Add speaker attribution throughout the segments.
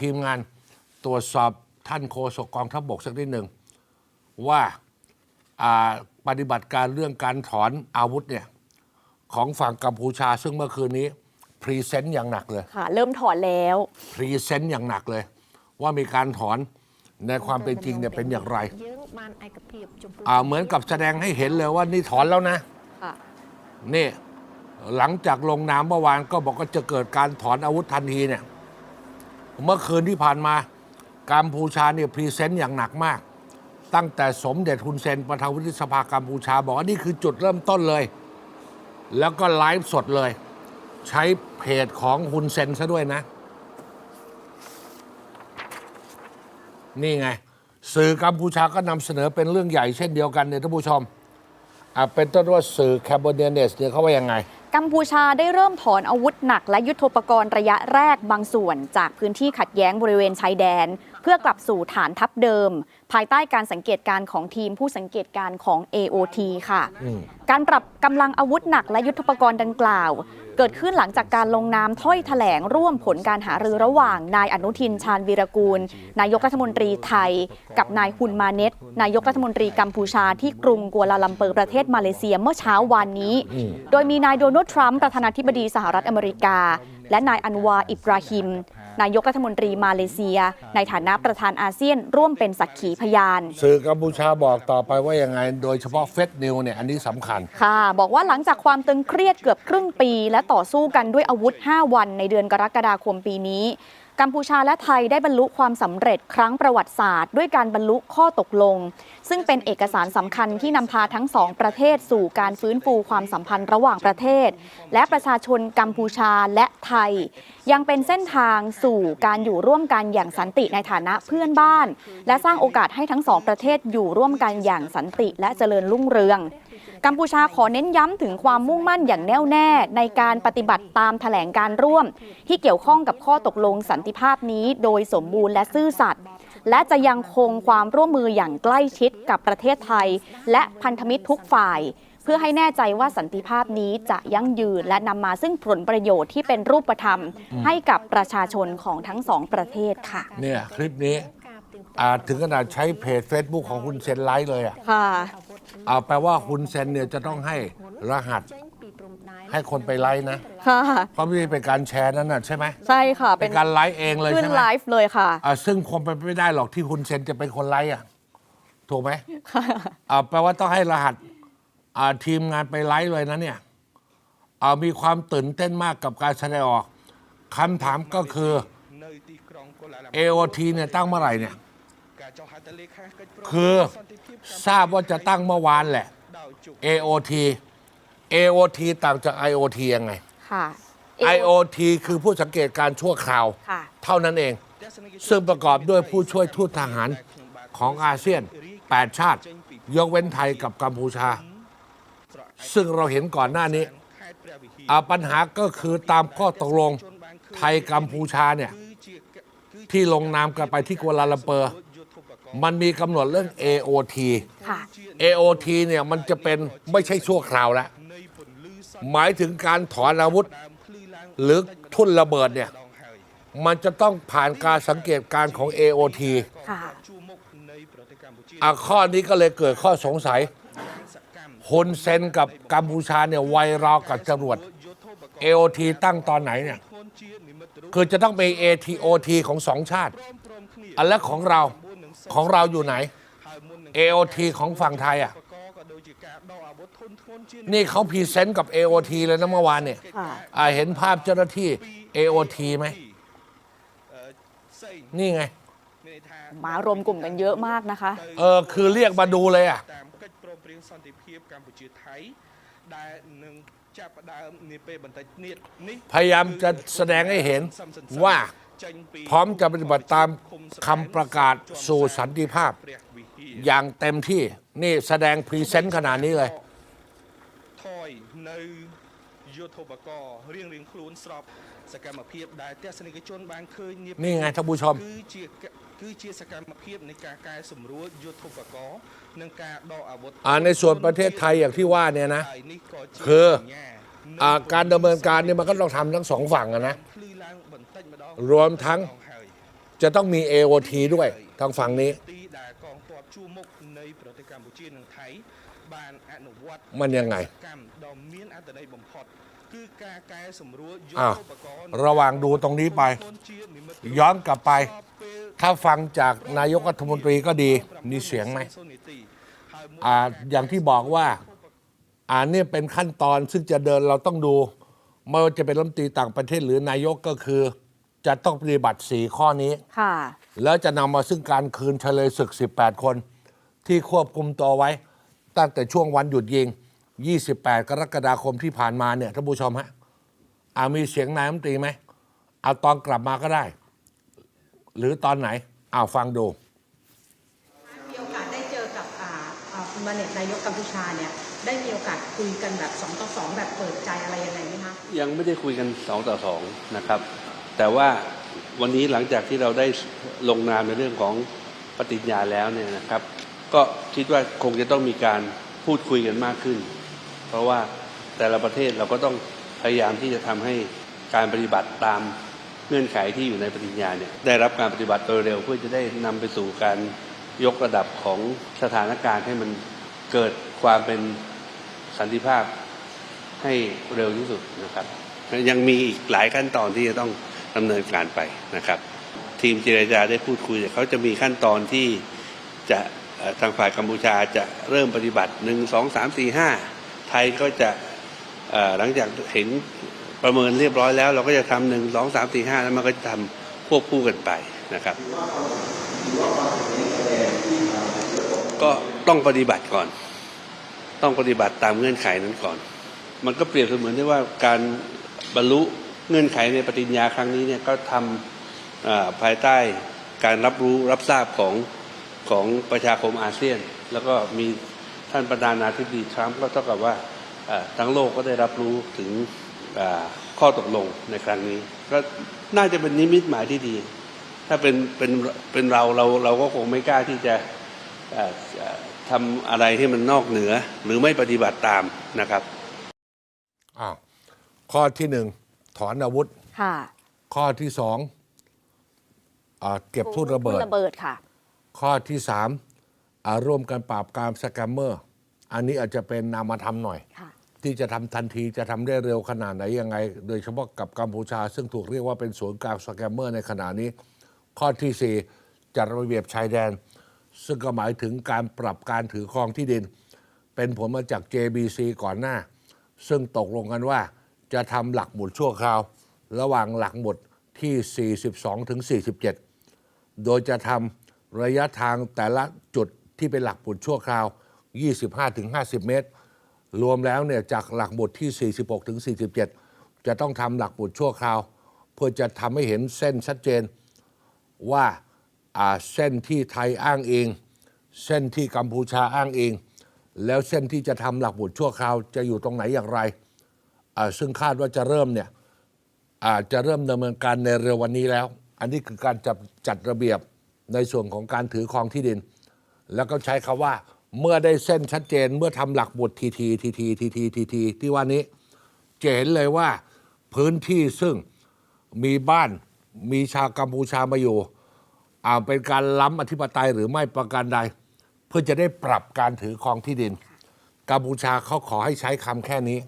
Speaker 1: ทีมงานตรวจสอบท่านโฆษกกองทัพบบกสักนิดหนึ่งว่าปฏิบัติการเรื่องการถอนอาวุธเนี่ยของฝั่งกัมพูชาซึ่งเมื่อคืนนี้พรีเซนต์อย่างหนักเลย
Speaker 2: ค่ะเริ่มถอนแล้ว
Speaker 1: พรีเซนต์อย่างหนักเลย ว่ามีการถอนในความเป็นจริงเนี่ยเป็นอย่างไรเหมือนกับแสดงให้เห็นเลยว่านี่ถอนแล้วนะนี่หลังจากลงน้ำเมื่อวานก็บอกว่าจะเกิดการถอนอาวุธทันทีเนี่ย เมื่อคืนที่ผ่านมากัมพูชาเนี่ยพรีเซนต์อย่างหนักมาก ตั้งแต่สมเด็จฮุนเซนประธานวุฒิสภากัมพูชา บอกว่านี่คือจุดเริ่มต้นเลย แล้วก็ไลฟ์สดเลย ใช้เพจของฮุนเซนซะด้วยนะ นี่ไง สื่อกัมพูชาก็นำเสนอเป็นเรื่องใหญ่เช่นเดียวกันเนี่ยท่านผู้ชมอะเป็นต้นว่าสื่อแคมเบเดียเนสเนี่ยเขาว่ายังไง
Speaker 2: กัมพูชาได้เริ่มถอนอาวุธหนักและยุทโธปกรณ์ระยะแรกบางส่วนจากพื้นที่ขัดแย้งบริเวณชายแดน พื่อกลับสู่ฐานทัพเดิม ภายใต้การสังเกตการณ์ของทีมผู้สังเกตการณ์ของ AOT ค่ะ การปรับกำลังอาวุธหนักและยุทโธปกรณ์ดังกล่าว เกิดขึ้นหลังจากการลงนามถ้อยแถลงร่วมผลการหารือระหว่าง นายอนุทินชาญวีรกูล นายกรัฐมนตรีไทย กับนายฮุนมาเน็ตนายกรัฐมนตรีกัมพูชาที่กรุงกัวลาลัมเปอร์ประเทศมาเลเซียเมื่อเช้าวานนี้ โดยมีนายโดนัลด์ทรัมป์ประธานาธิบดีสหรัฐอเมริกา และนายอันวาอิบราฮิม นายกรัฐมนตรีมาเลเซีย ในฐานะประธานอาเซียนร่วมเป็นสักขีพยาน
Speaker 1: สื่อกัมพูชาบอกต่อไปว่ายังไง โดยเฉพาะเฟซนิวเนี่ยอันนี้สำคัญ
Speaker 2: ค่ะ บอกว่าหลังจากความตึงเครียดเกือบครึ่งปี และต่อสู้กันด้วยอาวุธ 5 วันในเดือนกรกฎาคมปีนี้ กัมพูชาและไทยได้บรรลุความสำเร็จครั้งประวัติศาสตร์ ด้วยการบรรลุข้อตกลง ซึ่งเป็นเอกสารสำคัญที่นำพาทั้งสองประเทศสู่การฟื้นฟูความสัมพันธ์ระหว่างประเทศ และประชาชนกัมพูชาและไทย ยังเป็นเส้นทางสู่การอยู่ร่วมกันอย่างสันติในฐานะเพื่อนบ้าน และสร้างโอกาสให้ทั้งสองประเทศอยู่ร่วมกันอย่างสันติและเจริญรุ่งเรือง กัมพูชาขอเน้นย้ำถึงความมุ่งมั่นอย่างแน่วแน่ในการปฏิบัติตามแถลงการร่วม ที่เกี่ยวข้องกับข้อตกลงสันติภาพนี้ โดยสมบูรณ์และซื่อสัตย์และจะยังคงความร่วมมืออย่างใกล้ชิดกับประเทศไทย และพันธมิตรทุกฝ่าย เพื่อให้แน่ใจว่าสันติภาพนี้จะยั่งยืนและนำมาซึ่งผลประโยชน์ที่เป็นรูปธรรม ให้กับประชาชนของทั้งสองประเทศค่ะ
Speaker 1: เนี่ยคลิปนี้ อาจถึงขนาดใช้เพจ Facebook ของคุณเซนไลฟ์เลยอะ
Speaker 2: ค่ะ
Speaker 1: เอาแปลว่าคุณเซนเนี่ยจะต้องให้รหัส ให้คนไปไลฟ์นะ
Speaker 2: ค่ะ
Speaker 1: เพราะไม่ใช่เป็นการแชร์นั้นน่ะใช่ไหม
Speaker 2: ใช่ค่ะ
Speaker 1: เป็นการไลฟ์เองเลยใช่ไหม
Speaker 2: ไลฟ์เลยค่ะ
Speaker 1: อ่าซึ่งคงเป็นไปไม่ได้หรอกที่คุณเซนจะเป็นคนไลฟ์อะถูกไหมค่ะ อ่าแปลว่าต้องให้รหัสอ่าทีมงานไปไลฟ์เลยนะเนี่ยอ่ามีความตื่นเต้นมากกับการแสดงออกคำถามก็คือ AOT เนี่ยตั้งเมื่อไหร่เนี่ย คือทราบว่าจะตั้งเมื่อวานแหละ AOT AOT ต่างจาก IOT ยังไง
Speaker 2: ค่ะ
Speaker 1: IOT คือผู้สังเกตการชั่วคราวเท่านั้นเอง ซึ่งประกอบด้วยผู้ช่วยทูตทหารของอาเซียน 8 ชาติ ยกเว้นไทยกับกัมพูชา ซึ่งเราเห็นก่อนหน้านี้ปัญหาก็คือตามข้อตกลงไทยกัมพูชาเนี่ย ที่ลงนามกันไปที่กัวลาลัมเปอร์ มันมีกำหนดเรื่อง AOT AOT เนี่ยมันจะเป็นไม่ใช่ชั่วคราวแล้ว หมายถึงการถอนอาวุธ หรือทุ่นระเบิดเนี่ย มันจะต้องผ่านการสังเกตการของ AOT
Speaker 2: ค่ะ
Speaker 1: อะข้อนี้ก็เลยเกิดข้อสงสัยฮุนเซนกับกัมพูชาเนี่ยไวราวกับจรวด AOT ตั้งตอนไหนเนี่ย คือจะต้องเป็น ATOT ของสองชาติ อันและของเรา ของเราอยู่ไหน
Speaker 3: ហើយមុននឹង
Speaker 1: AOT ของฝั่งไทยอ่ะ
Speaker 3: បកក៏ដូចជាការដកអាវុធធនធ្ងន់ជា
Speaker 1: นี่เขาพรีเซนต์กับ AOT เลยนะเมื่อวานเนี่ย
Speaker 2: ค่ะ
Speaker 1: อ่ะเห็นภาพเจ้าหน้าที่ AOT ไหม
Speaker 3: អឺសេង
Speaker 1: นี่ไง
Speaker 3: មានន័យថា
Speaker 2: มารวมกลุ่มกันเยอะมากนะคะ
Speaker 1: เออ คือเรียกมาดูเลยอ่ะ
Speaker 3: តាមកិច្ចព្រមព្រៀងសន្តិភាពកម្ពុជាថៃដែលនឹង
Speaker 1: พยายามจะแสดงให้เห็นว่าพร้อมจะปฏิบัติตามคำประกาศสู่สันติภาพ อย่างเต็มที่นี่แสดงพรีเซนต์ขนาดนี้เลย
Speaker 3: យនៅយុទ្ធបករៀងរៀងៗខ្លួនស្របសកម្មភាពដែលទស្សនិកជនបានឃើញនាពេល
Speaker 1: นี่ไงท่านผู้ชม
Speaker 3: គឺជាកគឺជាសកម្មភាពនៃការកែសម្រួលយុទ្ធបកនិងការដកអាវុធ
Speaker 1: อ่าในส่วนประเทศไทยอย่างที่ว่าเนี่ยนะ
Speaker 3: ហើយនេះក៏ជា
Speaker 1: คือ
Speaker 3: សញ្ញា
Speaker 1: อ่าการดำเนินการเนี่ยมันก็ต้องทำทั้งสองฝั่งอะนะ
Speaker 3: ភ្លឺឡើងបន្តិចម្ដង
Speaker 1: รวมทั้ง
Speaker 3: ហើយ
Speaker 1: จะต้องมี AOT ด้วยทางฝั่งนี้ มันยังไงอ้าวระหว่างดูตรงนี้ไป ย้อนกลับไป ถ้าฟังจากนายกรัฐมนตรีก็ดีมีเสียงไหมออย่างที่บอกว่าอ่านี่เป็นขั้นตอนซึ่งจะเดินเราต้องดูไม่ว่าจะเป็นรัฐมนตรีต่างประเทศหรือนายกก็คือ จะต้องปฏิบัติสีข้อนี้
Speaker 2: ค่ะ
Speaker 1: แล้วจะนำมาซึ่งการคืนเฉลยศึก 18 คน ที่ควบคุมตัวไว้ ตั้งแต่ช่วงวันหยุดยิง 28 กรกฎาคมที่ผ่านมาเนี่ยท่านผู้ชมฮะอามีเสียงนายรัฐมนตรีไหมเอาตอนกลับมาก็ได้ หรือตอนไหนเอาฟังดู
Speaker 4: มีโอกาสได้เจอกับอ่าอ่าคุณมาเนตนายกกัมพูชาเนี่ยได้มีโอกาสคุยกันแบบสองต่อสองแบบเปิดใจอะไรยังไงไหมคะ
Speaker 5: ยังไม่ได้คุยกันสองต่อสองนะครับ แต่ว่าวันนี้หลังจากที่เราได้ลงนามในเรื่องของปฏิญญาแล้วเนี่ยนะครับ ก็คิดว่าคงจะต้องมีการพูดคุยกันมากขึ้น เพราะว่าแต่ละประเทศเราก็ต้องพยายามที่จะทำให้การปฏิบัติตามเงื่อนไขที่อยู่ในปฏิญญาเนี่ยได้รับการปฏิบัติโดยเร็วเพื่อจะได้นำไปสู่การยกระดับของสถานการณ์ให้มันเกิดความเป็นสันติภาพให้เร็วที่สุดนะครับ ยังมีอีกหลายขั้นตอนที่จะต้องดำเนินการไปนะครับ ทีมเจรจาได้พูดคุยแต่เขาจะมีขั้นตอนที่จะ ทางฝ่ายกัมพูชาจะเริ่มปฏิบัติหนึ่งสองสามสี่ห้าไทยก็จะหลังจากเห็นประเมินเรียบร้อยแล้ว เราก็จะทำหนึ่งสองสามสี่ห้าแล้วมันก็จะทำควบคู่กันไปนะครับ ก็ต้องปฏิบัติก่อน ต้องปฏิบัติตามเงื่อนไขนั้นก่อน มันก็เปรียบเสมือนได้ว่าการบรรลุเงื่อนไขในปฏิญญาครั้งนี้เนี่ยก็ทำภายใต้การรับรู้รับทราบของ ของประชาคมอาเซียน แล้วก็มีท่านประธานาธิบดีทรัมป์ก็เท่ากับว่าอ่าทั้งโลกก็ได้รับรู้ถึงอ่าข้อตกลงในครั้งนี้ ก็น่าจะเป็นนิมิตหมายที่ดี ถ้าเป็นเป็นเป็นเราเราเราก็คงไม่กล้าที่จะเอ่อเอ่อทำอะไรที่มันนอกเหนือ หรือไม่ปฏิบัติตามนะครับ
Speaker 1: อ้าวข้อที่หนึ่งถอนอาวุธ
Speaker 2: ค่ะ
Speaker 1: ข้อที่สองอ่าเก็บทุ่นระเบิด
Speaker 2: ทุ่นระเบิดค่ะ
Speaker 1: ข้อที่สามอ่าร่วมกันปราบกรามสแกมเมอร์ อันนี้อาจจะเป็นนามธรรมหน่อย
Speaker 2: ค่ะ
Speaker 1: ที่จะทำทันทีจะทำได้เร็วขนาดไหนยังไง โดยเฉพาะกับกัมพูชา ซึ่งถูกเรียกว่าเป็นศูนย์กลางสแกมเมอร์ในขณะนี้ ข้อที่สี่จัดระเบียบชายแดน ซึ่งก็หมายถึงการปรับการถือครองที่ดิน เป็นผลมาจาก JBC ก่อนหน้า ซึ่งตกลงกันว่าจะทำหลักหมุดชั่วคราว ระหว่างหลักหมุดที่ 42ถึง47 โดยจะทำ ระยะทางแต่ละจุดที่เป็นหลักหมุดชั่วคราว 25-50 เมตร รวมแล้วเนี่ยจากหลักหมุดที่ 46-47 จะต้องทำหลักหมุดชั่วคราว เพื่อจะทำให้เห็นเส้นชัดเจนว่าเส้นที่ไทยอ้างเอง เส้นที่กัมพูชาอ้างเอง แล้วเส้นที่จะทำหลักหมุดชั่วคราว จะอยู่ตรงไหนอย่างไรซึ่งคาดว่าจะเริ่มเนี่ยอาจจะเริ่มดำเนินการในเร็ววันนี้แล้ว อันนี้คือการจัดจัดระเบียบ ในส่วนของการถือครองที่ดิน แล้วก็ใช้คำว่า เมื่อได้เส้นชัดเจนเมื่อทำหลักหมุดทีทีทีทีทีทีทีทีที่ว่านี้จะเห็นเลยว่าพื้นที่ซึ่งมีบ้านมีชาวกัมพูชามาอยู่อ่าเป็นการล้ำอธิปไตยหรือไม่ประการใด เพื่อจะได้ปรับการถือครองที่ดิน กัมพูชาเขาขอให้ใช้คำแค่นี้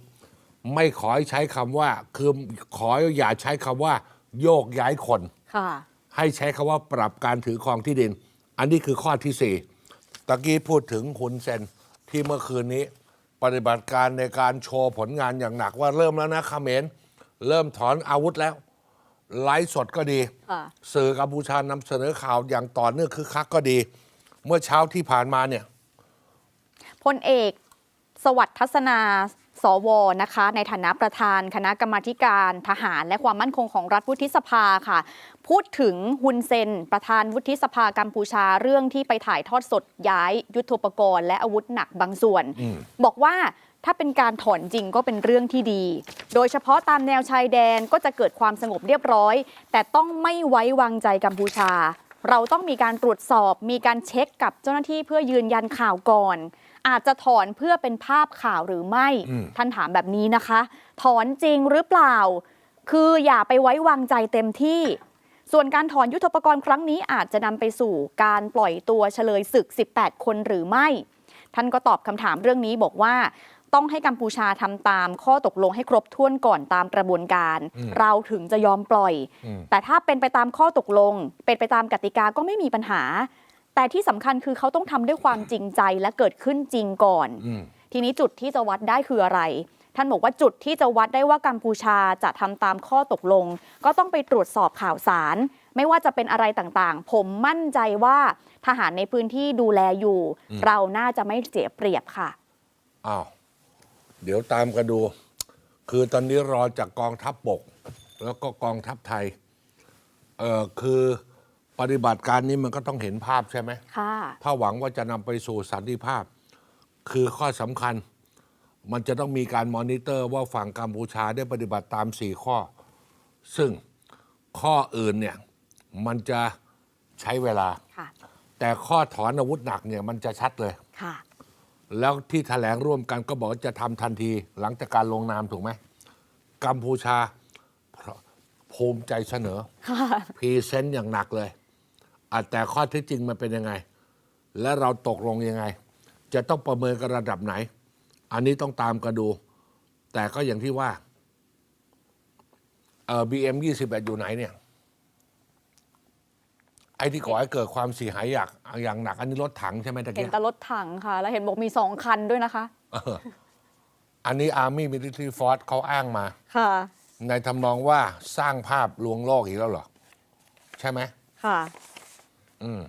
Speaker 1: ไม่ขอให้ใช้คำว่าคือขออย่าใช้คำว่า โยกย้ายคน
Speaker 2: ค่ะ
Speaker 1: ให้ใช้คำว่าปรับการถือครองที่ดิน อันนี้คือข้อที่สี่ตะกี้พูดถึงหุนเซนที่เมื่อคืนนี้ ปฏิบัติการในการโชว์ผลงานอย่างหนักว่าเริ่มแล้วนะเขมรเริ่มถอนอาวุธแล้ว ไลฟ์สดก็ดี
Speaker 2: ค่ะ
Speaker 1: สื่อกัมพูชานำเสนอข่าวอย่างต่อเนื่องคือคักก็ดี เมื่อเช้าที่ผ่านมาเนี่ย
Speaker 2: พลเอก สวัสดิ์ทัศนา สวนะคะในฐานะประธานคณะกรรมาธิการทหาร และความมั่นคงของรัฐวุฒิสภาค่ะ พูดถึงฮุนเซน ประธานวุฒิสภากัมพูชาเรื่องที่ไปถ่ายทอดสดย้ายยุทโธปกรณ์ และอาวุธหนักบางส่วน บอกว่าถ้าเป็นการถอนจริงก็เป็นเรื่องที่ดี โดยเฉพาะตามแนวชายแดนก็จะเกิดความสงบเรียบร้อย แต่ต้องไม่ไว้วางใจกัมพูชา เราต้องมีการตรวจสอบ มีการเช็คกับเจ้าหน้าที่เพื่อยืนยันข่าวก่อน อาจจะถอนเพื่อเป็นภาพข่าวหรือไม่
Speaker 1: อืม
Speaker 2: ท่านถามแบบนี้นะคะ ถอนจริงหรือเปล่า คืออย่าไปไว้วางใจเต็มที่ ส่วนการถอนยุทธปกรณ์ครั้งนี้อาจจะนำไปสู่การปล่อยตัวเฉลยศึก 18 คนหรือไม่ ท่านก็ตอบคำถามเรื่องนี้บอกว่าต้องให้กัมพูชาทำตามข้อตกลงให้ครบถ้วนก่อนตามกระบวนการ
Speaker 1: อืม
Speaker 2: เราถึงจะยอมปล่อย
Speaker 1: อืม
Speaker 2: แต่ถ้าเป็นไปตามข้อตกลง เป็นไปตามกติกาก็ไม่มีปัญหา แต่ที่สำคัญคือเขาต้องทำด้วยความจริงใจและเกิดขึ้นจริงก่อน
Speaker 1: อืม
Speaker 2: ทีนี้จุดที่จะวัดได้คืออะไร ท่านบอกว่าจุดที่จะวัดได้ว่ากัมพูชาจะทำตามข้อตกลง ก็ต้องไปตรวจสอบข่าวสาร ไม่ว่าจะเป็นอะไรต่างๆ ผมมั่นใจว่าทหารในพื้นที่ดูแลอยู่
Speaker 1: อืม
Speaker 2: เราน่าจะไม่เสียเปรียบค่ะ
Speaker 1: อ้าวเดี๋ยวตามกันดู คือตอนนี้รอจากกองทัพบกแล้วก็กองทัพไทยเออคือ ปฏิบัติการนี้มันก็ต้องเห็นภาพใช่ไหม
Speaker 2: ค่ะ
Speaker 1: ถ้าหวังว่าจะนำไปสู่สันติภาพ คือข้อสำคัญ มันจะต้องมีการมอนิเตอร์ว่าฝั่งกัมพูชาได้ปฏิบัติตามสี่ข้อ ซึ่งข้ออื่นเนี่ยมันจะใช้เวลา
Speaker 2: ค่ะ
Speaker 1: แต่ข้อถอนอาวุธหนักเนี่ยมันจะชัดเลย
Speaker 2: ค่ะ
Speaker 1: แล้วที่แถลงร่วมกันก็บอกว่าจะทำทันทีหลังจากการลงนามถูกไหมกัมพูชาภูมิใจเสนอ
Speaker 2: ค่ะ
Speaker 1: พรีเซนต์อย่างหนักเลยอะ แต่ข้อเที่จริงมันเป็นยังไง และเราตกลงยังไง จะต้องประเมินกันระดับไหน อันนี้ต้องตามกันดู แต่ก็อย่างที่ว่าเออบีเอ็มยี่สิบเอ็ดอยู่ไหนเนี่ยไอ้ที่ก่อให้เกิดความเสียหายอย่างอย่างหนัก อันนี้รถถังใช่ไหมตะ
Speaker 2: เห็น
Speaker 1: เกีย
Speaker 2: แต่รถถังค่ะ แล้วเห็นบอกมีสองคันด้วยนะคะ
Speaker 1: เอออันนี้ Army Military Force เขาอ้างมา
Speaker 2: ค่ะ
Speaker 1: ในทำนองว่าสร้างภาพลวงโลกอีกแล้วเหรอ ใช่ไหม
Speaker 2: ค่ะ
Speaker 1: อืม